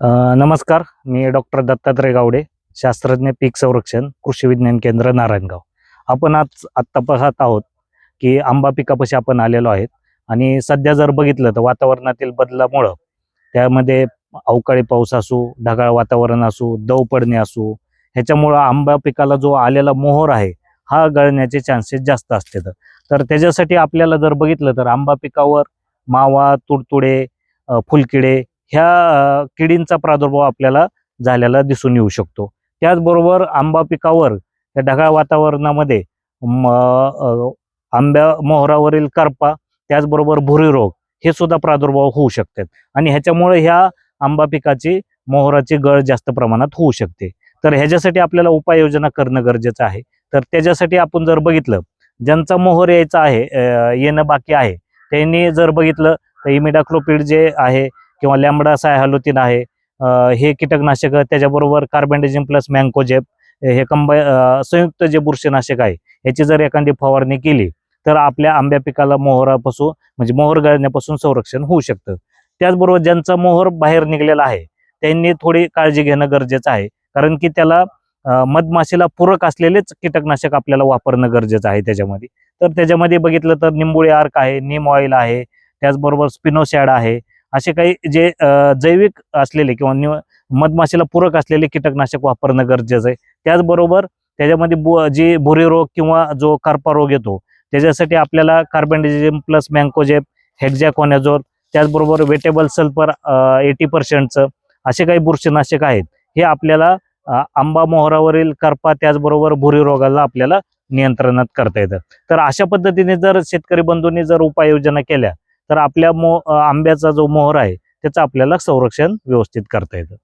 नमस्कार मी डॉक्टर दत्तात्रय गावडे शास्त्रज्ञ पीक संरक्षण कृषी विज्ञान केंद्र नारायणगाव. आपण आज आत्ता पाहत आहोत की आंबा पिकापाशी आपण आलेलो आहेत आणि सध्या जर बघितलं तर वातावरणातील बदलामुळं त्यामध्ये अवकाळी पाऊस असू ढगाळ वातावरण असू दव पडणे असू ह्याच्यामुळं आंबा पिकाला जो आलेला मोहर आहे हा गळण्याचे चान्सेस जास्त असते. तर त्याच्यासाठी आपल्याला जर बघितलं तर आंबा पिकावर मावा तुडतुडे फुलकिडे ह्या किडींचा प्रादुर्भाव आपल्याला झालेला दिसून येऊ शकतो. त्याचबरोबर आंबा पिकावर या ढगाळ वातावरणामध्ये आंब्या मोहरावरील करपा त्याचबरोबर भुरी रोग हे सुद्धा प्रादुर्भाव होऊ शकतात. आणि ह्याच्यामुळे ह्या आंबा पिकाची मोहराची गळ जास्त प्रमाणात होऊ शकते. तर ह्याच्यासाठी आपल्याला उपाययोजना करणं गरजेचं आहे. तर त्याच्यासाठी आपण जर बघितलं ज्यांचा मोहर यायचा आहे येणं बाकी आहे त्यांनी जर बघितलं तर इमिडाक्लोपीड जे आहे किंवा लॅम्बडा सायहालोथिन आहे हे कीटकनाशक त्याच्याबरोबर कार्बेंडेजिम प्लस मँकोजेप हे कंबाय संयुक्त जे बुरशीनाशक आहे याची जर एखादी फवारणी केली तर आपल्या आंब्या पिकाला मोहरापासून म्हणजे मोहर गळण्यापासून संरक्षण होऊ शकतं. त्याचबरोबर ज्यांचा मोहर बाहेर निघलेला आहे त्यांनी थोडी काळजी घेणं गरजेचं आहे कारण की त्याला मधमाशीला पूरक असलेलेच कीटकनाशक आपल्याला वापरणं गरजेचं आहे त्याच्यामध्ये. तर त्याच्यामध्ये बघितलं तर निंबोळी आर्क आहे निम ऑइल आहे त्याचबरोबर स्पिनोसॅड आहे असे काही जे जैविक असलेले किंवा मधमाशीला पूरक असलेले कीटकनाशक वापरणं गरजेचं आहे. त्याचबरोबर त्याच्यामध्ये बु जी भुरी रोग किंवा जो कार्पा रोग येतो त्याच्यासाठी आपल्याला कार्बेंडिझम प्लस मँकोजेप हेक्झॅकोनॅझोर त्याचबरोबर वेटेबल सल्फर एटी पर्सेंटचं असे काही बुरशीनाशक आहेत. हे आपल्याला आंबा मोहरावरील करपा त्याचबरोबर भुरी रोगाला आपल्याला नियंत्रणात करता येतं. तर अशा पद्धतीने जर शेतकरी बंधूंनी जर उपाययोजना केल्या तर आपल्या मो आंब्याचा जो मोहर आहे त्याचं आपल्याला संरक्षण व्यवस्थित करता येतं.